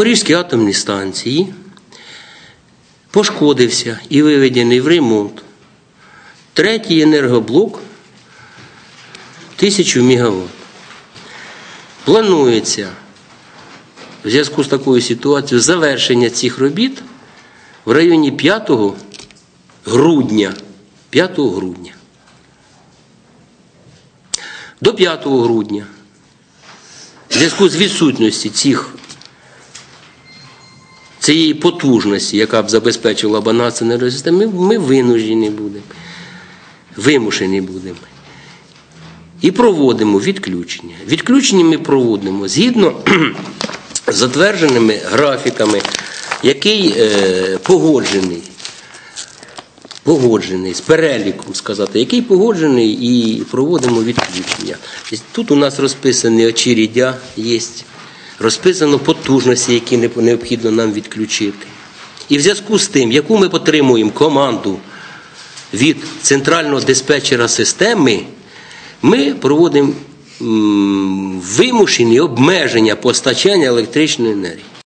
Запорізькій атомній станції пошкодився і виведений в ремонт третій енергоблок 1000 МВт. Планується в зв'язку з такою ситуацією завершення цих робіт в районі 5 грудня. 5 грудня. До 5 грудня. В зв'язку з відсутністю цих цієї потужності, яка б забезпечила баланс енергосистеми, ми, винужені будемо, вимушені будемо. І проводимо відключення. Відключення ми проводимо згідно з затвердженими графіками, який е, погоджений. Погоджений з переліком сказати, який погоджений і проводимо відключення. Тут у нас розписані очередя є, розписано потужності, які необхідно нам відключити. І в зв'язку з тим, яку ми отримуємо команду від центрального диспетчера системи, ми проводимо вимушені обмеження постачання електричної енергії.